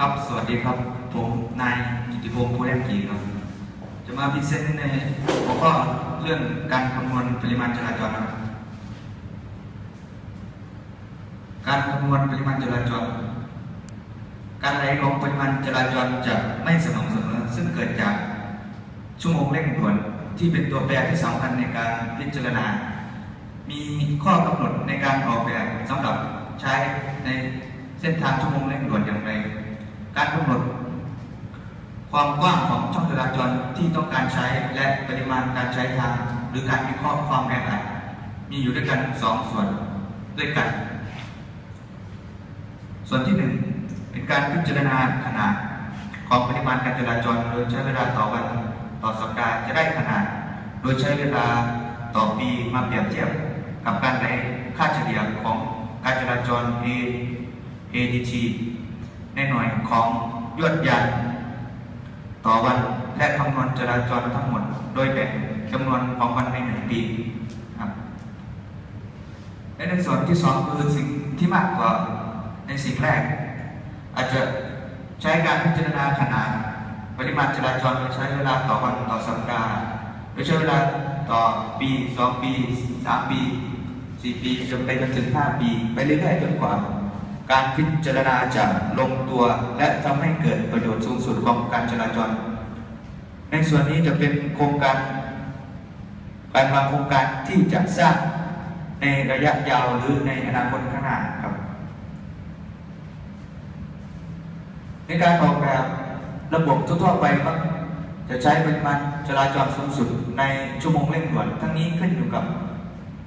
ครับสวัสดีครับ ผมนายกิติพงศ์ผู้เล่นกีครับ จะมาพรีเซนต์ในหัวข้อเรื่องการคำนวณปริมาณจราจรนะครับ การคำนวณปริมาณจราจร การไหลของปริมาณจราจรจะไม่สม่ำเสมอ ซึ่งเกิดจากชั่วโมงเร่งด่วนที่เป็นตัวแปรที่สำคัญในการพิจารณา มีข้อกำหนดในการออกแบบสำหรับใช้ในเส้นทางชั่วโมงเร่งด่วนอย่างไร การกำหนดความกว้างของช่องจราจรที่ต้องการใช้และปริมาณการใช้ทาง หรือการวิเคราะห์ความแออัดมีอยู่ด้วยกันสองส่วนด้วยกัน ส่วนที่หนึ่งเป็นการพิจารณาขนาดของปริมาณการจราจร โดยใช้เวลาต่อวันต่อสัปดาห์จะได้ขนาด โดยใช้เวลาต่อปีมาเปรียบเทียบกับการในค่าเฉลี่ยของการจราจร A ADT ในหน่วยของยวดยานต่อวันและคำนวณจราจรทั้งหมด โดยแบ่งจำนวนของวันในหนึ่งปีครับและในส่วนที่สองคือสิ่งที่มากกว่าในสิ่งแรก อาจจะใช้การพิจารณาขนาด ปริมาณจราจรโดยใช้เวลาต่อวันต่อสัปดาห์โดยใช้เวลาต่อปีสองปีสามปีสี่ปีจนไปจนถึงห้าปี ไปเรื่อยๆจนกว่า การพิจารณาจะลงตัว และทำให้เกิดประโยชน์สูงสุดของการจราจร ในส่วนนี้จะเป็นโครงการการวางโครงการที่จะสร้างในระยะยาวหรือในอนาคตข้างหน้าครับ ในการออกแบบระบบทั่วไปมักจะใช้ปริมาณจราจรสูงสุดในชั่วโมงเร่งด่วน ทั้งนี้ขึ้นอยู่กับ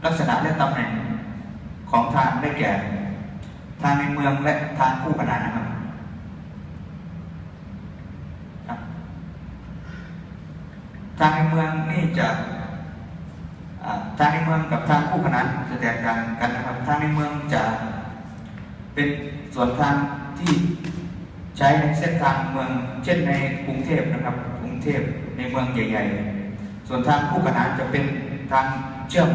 ลักษณะและตำแหน่งของทางได้แก่ ทางในเมืองและทางคู่ขนานนะครับทางในเมืองนี่จะทางในเมืองกับทางคู่ขนานจะแตกต่างกันนะครับ ทางในเมืองจะเป็นส่วนทางที่ใช้ในเส้นทางเมือง เช่นในกรุงเทพนะครับ กรุงเทพในเมืองใหญ่ ๆ ส่วนทางคู่ขนานจะเป็นทางเชื่อม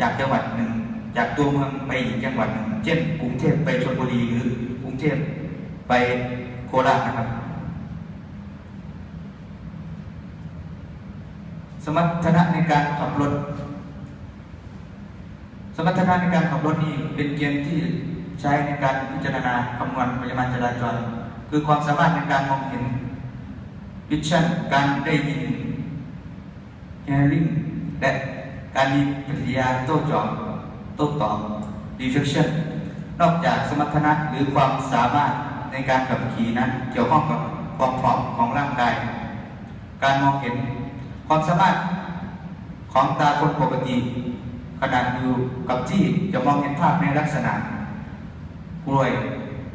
จากจังหวัดหนึ่ง จากตัวเมืองไปอีกจังหวัดหนึ่งเช่นกรุงเทพไปชลบุรีหรือกรุงเทพไปโคราชนะครับ สมรรถนะในการขับรถ สมรรถนะในการขับรถนี่เป็นเกณฑ์ที่ใช้ในการพิจารณาคำนวณปริมาณจราจร คือความสามารถในการมองเห็นวิชั่นการได้ยิน hearing และการมีปฏิกิริยาโต้ตอบ โต้ตอบ reflection นอกจากสมรรถนะหรือความสามารถในการขับขี่นั้น เกี่ยวข้องกับความพร้อมของร่างกาย การมองเห็นความสามารถของตาคนปกติขนาดอยู่กับที่จะมองเห็นภาพในลักษณะกลวย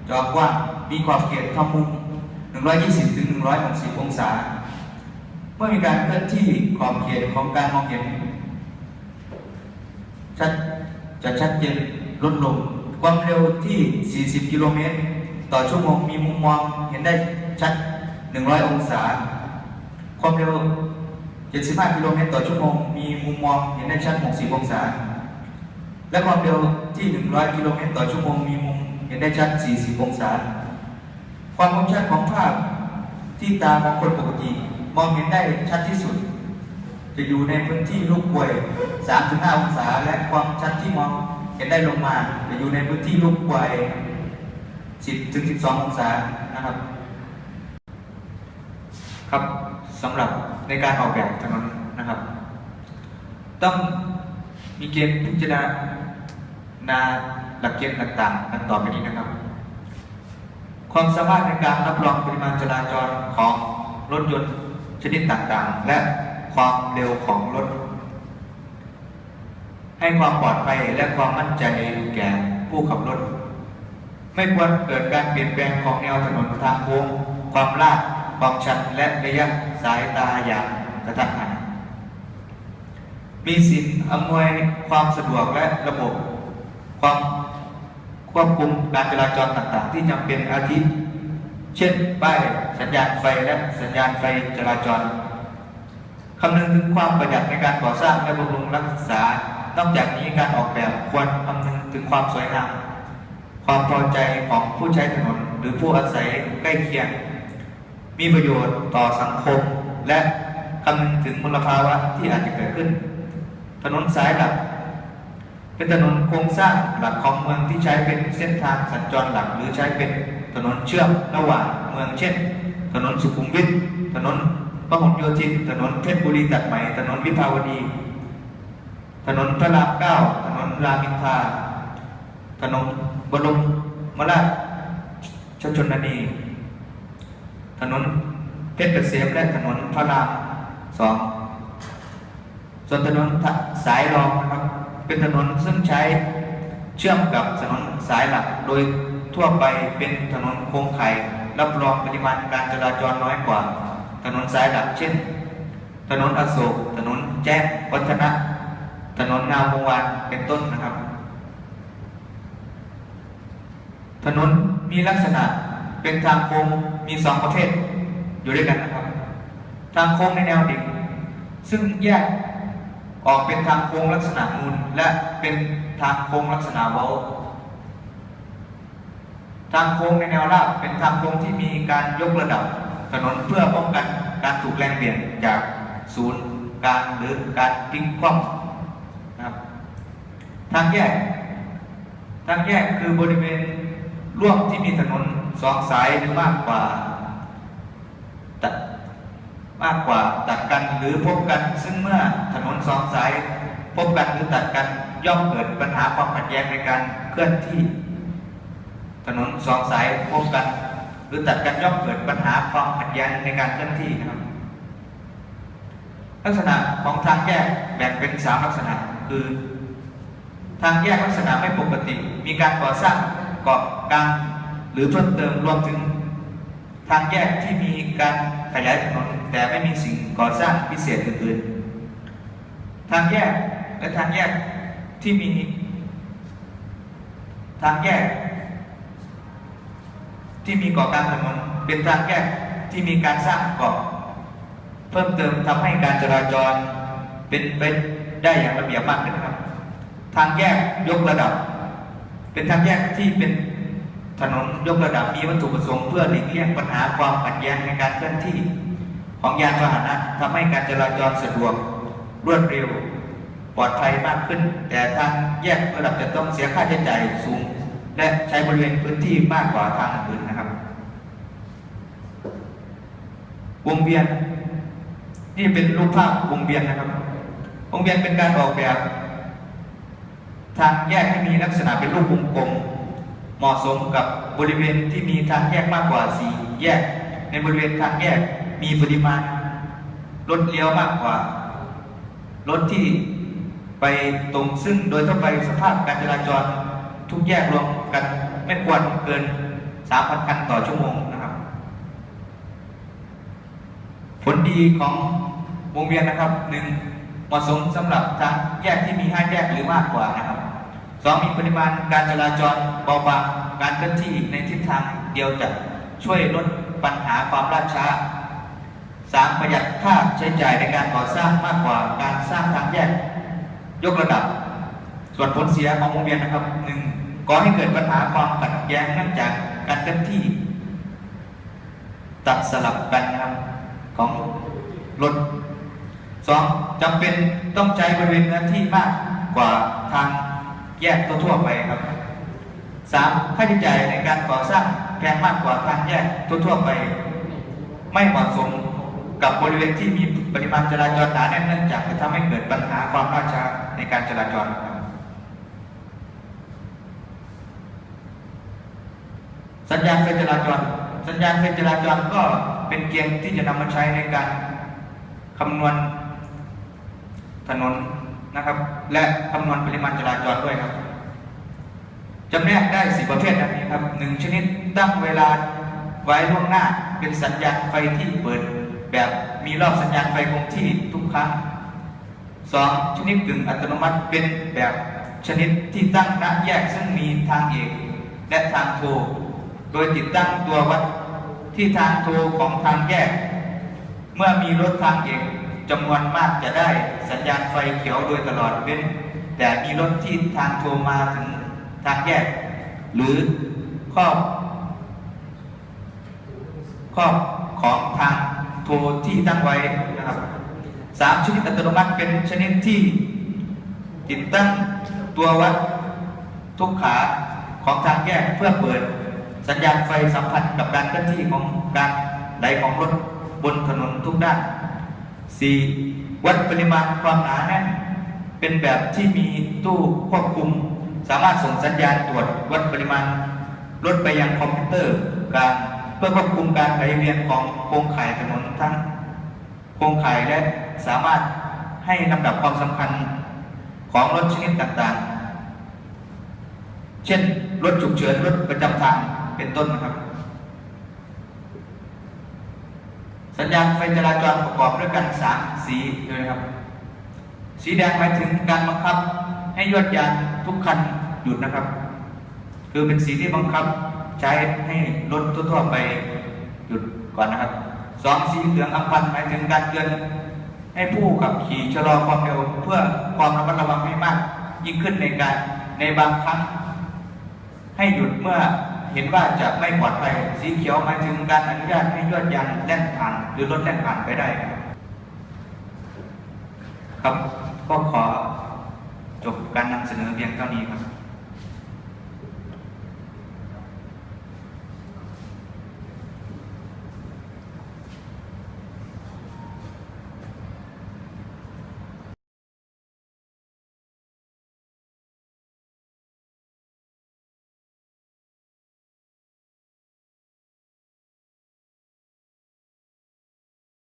จอกว้ามีขอบเขตทำมุม 120ถึง160 องศา เมื่อมีการเคลื่อนที่ขอบเขตของการมองเห็นชัด จะชัดเจนลดลง ความเร็วที่ 40 กิโลเมตร ต่อชั่วโมงมีมุมมองเห็นได้ชัด 100 องศา ความเร็ว 75 กิโลเมตร ต่อชั่วโมงมีมุมมองเห็นได้ชัด 60 องศา และความเร็วที่ 100 กิโลเมตร ต่อชั่วโมงมีมุมเห็นได้ชัด 40 องศา ความคมชัดของภาพที่ตามองคนปกติ มองเห็นได้ชัดที่สุด จะอยู่ในพื้นที่ลูกป่วย 3-5 องศา และความชัดที่มองเห็นได้ลงมา จะอยู่ในพื้นที่ลูกป่วย 10-12 องศานะครับ ครับสำหรับในการออกแบบถนนนะครับ ต้องมีเกณฑ์พิจารณาหลักเกณฑ์ต่างๆดังต่อไปนี้นะครับ ความสามารถในการรับรองปริมาณจราจรของรถยนต์ชนิดต่างๆ และ ความเร็วของรถ ให้ความปลอดภัยและความมั่นใจแก่ผู้ขับรถ ไม่ควรเกิดการเปลี่ยนแปลงของแนวถนนทางโค้งความลาดความชันและระยะสายตาอย่างกระทันหันมีสิ่งอำนวยความสะดวกและระบบ ความควบคุมการจราจรต่างๆ ที่จำเป็นอาทิเช่นป้ายสัญญาณไฟและสัญญาณไฟจราจร คำนึงถึงความประหยัดในการก่อสร้างและบำรุงรักษา นอกจากนี้การออกแบบควรคำนึงถึงความสวยงาม ความพอใจของผู้ใช้ถนน หรือผู้อาศัยใกล้เคียง มีประโยชน์ต่อสังคม และคำนึงถึงมลภาวะที่อาจจะเกิดขึ้น ถนนสายหลัก เป็นถนนโครงสร้างหลักของเมืองที่ใช้เป็นเส้นทางสัญจรหลัก หรือใช้เป็นถนนเชื่อมระหว่างเมืองเช่น ถนนสุขุมวิท ถนน พหลโยธิน ถนนเพชรบุรีตัดใหม่ ถนนวิภาวดี ถนนพระรามเก้า ถนนรามินทราถนนบรมมราชชนนีถนนเพชรเกษมและถนนพระรามสองส่วนถนนสายรองนะครับ เป็นถนนซึ่งใช้เชื่อมกับถนนสายหลัก โดยทั่วไปเป็นถนนโค้งไข่รับรองปริมาณการจราจรน้อยกว่า ถนนสายหลักเช่น ถนนอโศก ถนนแจ้งวัฒนะ ถนนงามวงวานเป็นต้นนะครับ ถนนมีลักษณะเป็นทางโค้งมีสองประเภทอยู่ด้วยกันนะครับ ทางโค้งในแนวดิ่งซึ่งแยกออกเป็นทางโค้งลักษณะนูนและเป็นทางโค้งลักษณะเว้า ทางโค้งในแนวราบเป็นทางโค้งที่มีการยกระดับ ถนนเพื่อป้องกันการถูกแรงเบี่ยงจากศูนย์กลางหรือการพลิกคว่ำนะครับ ทางแยก ทางแยกคือบริเวณร่วมที่มีถนนสองสายหรือมากกว่าตัดมากกว่าตัดกันหรือพบกัน ซึ่งเมื่อถนนสองสาย พบกันหรือตัดกันย่อมเกิดปัญหาความขัดแย้งในการเคลื่อนที่ ถนนสองสายพบกัน รือตัดกันย่อมเกิดปัญหาความขัดแย้งในการเคลื่อนที่นะครับ ลักษณะของทางแยกแบ่งเป็นสามลักษณะ คือ ทางแยกลักษณะไม่ปกติ มีการก่อสร้างเกาะกลางหรือเพิ่มเติมรวมถึง ทางแยกที่มีการขยายถนนแต่ไม่มีสิ่งก่อสร้างพิเศษอื่นๆทางแยกและทางแยกที่มี ทางแยก ที่มีเกาะกลางถนนเป็นทางแยกที่มีการสร้างเกาะเพิ่มเติมทำให้การจราจรเป็นไปได้อย่างระเบียบมากขึ้นครับ ทางแยกยกระดับ เป็นทางแยกที่เป็นถนนยกระดับมีวัตถุประสงค์เพื่อหลีกเลี่ยงปัญหาความขัดแย้งในการเคลื่อนที่ของยานพาหนะทำให้การจราจรสะดวกรวดเร็ว ปลอดภัยมากขึ้น แต่ทางแยกระดับจะต้องเสียค่าใช้จ่ายสูง และใช้บริเวณพื้นที่มากกว่าทางอื่นนะครับ วงเวียน นี่เป็นรูปภาพวงเวียนนะครับ วงเวียนเป็นการออกแบบ ทางแยกให้มีลักษณะเป็นรูปวงกลม เหมาะสมกับบริเวณที่มีทางแยกมากกว่าสี่แยก ในบริเวณทางแยกมีปริมาณรถเลี้ยวมากกว่ารถที่ไปตรงซึ่งโดยทั่วไปสภาพการจราจร ทุกแยกรวมกันไม่ควรเกิน 3,000 คันต่อชั่วโมงนะครับ ผลดีของวงเวียนนะครับหนึ่งเหมาะสมสำหรับทางแยกที่มีห้าแยกหรือมากกว่านะครับสองมีปริมาณการจราจรเบาบางการเคลื่อนที่ในทิศทางเดียวจะช่วยลดปัญหาความล่าช้าสามประหยัดค่าใช้จ่ายในการก่อสร้างมากกว่าการสร้างทางแยก ยกระดับ ส่วนผลเสียของวงเวียนนะครับหนึ่งก่อให้เกิดปัญหาความขัดแย้งเนื่องจากการเคลื่อนที่ ตัดสลับกันนะครับ ของรถสองจำเป็นต้องใช้บริเวณเนื้อที่มากกว่าทางแยกทั่วไปครับสามค่าใช้จ่ายในการก่อสร้างแพงมากกว่าทางแยกทั่วไป ไม่เหมาะสมกับบริเวณที่มีปริมาณจราจรหนาแน่นเนื่องจากจะทำให้เกิดปัญหาความล่าช้าในการจราจรครับสัญญาณไฟจราจร สัญญาณไฟจราจรก็ เป็นเกณฑ์ที่จะนำมาใช้ในการคำนวณถนนนะครับ และคำนวณปริมาณจราจรด้วยครับจำแนกได้สี่ประเภทดังนี้ครับหนึ่งชนิดตั้งเวลาไว้ล่วงหน้าเป็นสัญญาณไฟที่เปิด แบบมีรอบสัญญาณไฟคงที่ทุกครั้งสองชนิดกึ่งอัตโนมัติเป็นแบบชนิดที่ตั้งณแยกซึ่งมีทางเอกและทางโท โดยติดตั้งตัววัด ที่ทางโทรของทางแยก เมื่อมีรถทางเอกจำนวนมากจะได้สัญญาณไฟเขียวโดยตลอดเว้น แต่มีรถที่ทางโทรมาถึงทางแยก หรือครอบครอบของทางโทรที่ตั้งไว้นะครับสามชนิดอัตโนมัติเป็นชนิดที่ติดตั้งตัววัดทุกขาของทางแยกเพื่อเปิด สัญญาณไฟสัมพันธ์กับการเคลื่อนที่ของการไหลของรถบนถนนทุกด้าน 4. วัดปริมาณความหนาแน่น เป็นแบบที่มีตู้ควบคุม สามารถส่งสัญญาณตรวจวัดปริมาณรถไปยังคอมพิวเตอร์กลางเพื่อควบคุมการไหลเวียนของโครงข่ายถนนทั้งโครงข่ายและสามารถให้ลำดับความสำคัญของรถชนิดต่างๆ เช่น รถฉุกเฉินรถประจำทาง เป็นต้นนะครับ สัญญาณไฟจราจรประกอบด้วยกันสามสีด้วยนะครับ สีแดงหมายถึงการบังคับ ให้ยวดยานทุกคันหยุดนะครับ คือเป็นสีที่บังคับใช้ให้รถทั่วๆไปหยุดก่อนนะครับสองสีเหลืองอัมพันหมายถึงการเตือนให้ผู้ขับขี่ชะลอความเร็วเพื่อความระมัดระวังให้มาก ยิ่งขึ้นในการในบางครั้ง ให้หยุดเมื่อ เห็นว่าจะไม่ปลอดภัยสีเขียวหมายถึงการอนุญาตให้ยวดยานแล่นผ่าน หรือรถแล่นผ่านไปได้ ครับก็ขอจบการนำเสนอเพียงเท่านี้ครับ